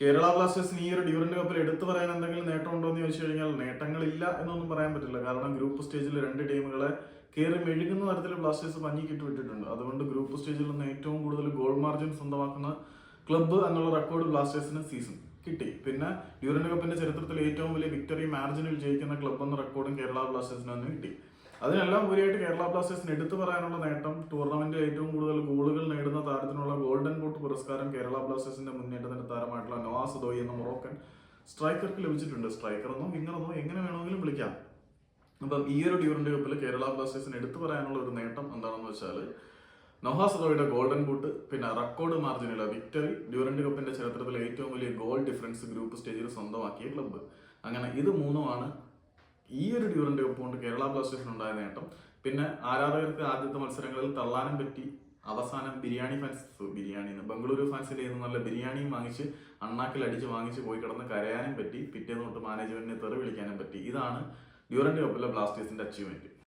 കേരള ബ്ലാസ്റ്റേഴ്സിന് ഈ ഒരു ഡ്യൂറന്റ് കപ്പിൽ എടുത്തു പറയാൻ എന്തെങ്കിലും നേട്ടമുണ്ടോ എന്ന് ചോദിച്ചു കഴിഞ്ഞാൽ നേട്ടങ്ങളില്ല എന്നൊന്നും പറയാൻ പറ്റില്ല. കാരണം ഗ്രൂപ്പ് സ്റ്റേജിൽ രണ്ട് ടീമുകളെ കയറി മെഴുകുന്ന തരത്തിൽ ബ്ലാസ്റ്റേഴ്സ് പഞ്ഞിക്കിട്ട് വിട്ടിട്ടുണ്ട്. അതുകൊണ്ട് ഗ്രൂപ്പ് സ്റ്റേജിൽ നിന്ന് ഏറ്റവും കൂടുതൽ ഗോൾ മാർജിൻ സ്വന്തമാക്കുന്ന ക്ലബ്ബ് എന്നുള്ള റെക്കോർഡ് ബ്ലാസ്റ്റേഴ്സിന് സീസൺ കിട്ടി. പിന്നെ ഡ്യൂറന്റ് കപ്പിന്റെ ചരിത്രത്തിൽ ഏറ്റവും വലിയ വിക്ടറി മാർജിനിൽ ജയിക്കുന്ന ക്ലബ്ബ് എന്ന റെക്കോർഡും കേരള ബ്ലാസ്റ്റേഴ്സിന് തന്നെ കിട്ടി. അതിനെല്ലാം ഉപരിയായിട്ട് കേരള ബ്ലാസ്റ്റേഴ്സിന് എടുത്തു പറയാനുള്ള നേട്ടം ടൂർണമെന്റ് ഏറ്റവും കൂടുതൽ ഗോളുകൾ നേടുന്ന താരത്തിനുള്ള ഗോൾഡൻ ബൂട്ട് പുരസ്കാരം കേരള ബ്ലാസ്റ്റേഴ്സിന്റെ മുന്നേറ്റത്തിന്റെ താരമായിട്ടുള്ള നവാസ് ദോയി എന്ന മൊറോക്കൻ സ്ട്രൈക്കർക്ക് ലഭിച്ചിട്ടുണ്ട്. വിങ്ങർ എന്നോ എങ്ങനെ വേണമെങ്കിലും വിളിക്കാം. അപ്പം ഈ ഒരു ഡ്യൂറന്റ് കപ്പിൽ കേരള ബ്ലാസ്റ്റേഴ്സിന് എടുത്തു പറയാനുള്ള ഒരു നേട്ടം എന്താണെന്ന് വെച്ചാൽ നൊഹാസ് റോയുടെ ഗോൾഡൻ ബൂട്ട് പിന്നെ റെക്കോർഡ് മാർജിനിലെ വിക്ടറി ഡ്യൂറൻഡ് കപ്പിന്റെ ചരിത്രത്തിലെ ഏറ്റവും വലിയ ഗോൾ ഡിഫറൻസ് ഗ്രൂപ്പ് സ്റ്റേജിൽ സ്വന്തമാക്കിയ ക്ലബ്ബ്. അങ്ങനെ ഇത് മൂന്നുമാണ് ഈ ഒരു ഡ്യൂറന്റ് കപ്പ് കൊണ്ട് കേരള ബ്ലാസ്റ്റേഴ്സിന് ഉണ്ടായ നേട്ടം. പിന്നെ ആരാധകർക്ക് ആദ്യത്തെ മത്സരങ്ങളിൽ തള്ളാനും പറ്റി. അവസാനം ബിരിയാണി ഫാൻസ് ബിരിയാണി ബംഗളൂരു ഫാൻസിൽ നിന്ന് നല്ല ബിരിയാണിയും വാങ്ങിച്ച് അണ്ണാക്കിൽ അടിച്ച് വാങ്ങിച്ച് പോയി കിടന്ന് കരയാനും പറ്റി. പിറ്റേന്ന് തൊട്ട് മാനേജ്മെന്റിനെ തെറി വിളിക്കാനും പറ്റി. ഇതാണ് ഡ്യൂറന്റ് കപ്പിലെ ബ്ലാസ്റ്റേഴ്സിന്റെ അച്ചീവ്മെന്റ്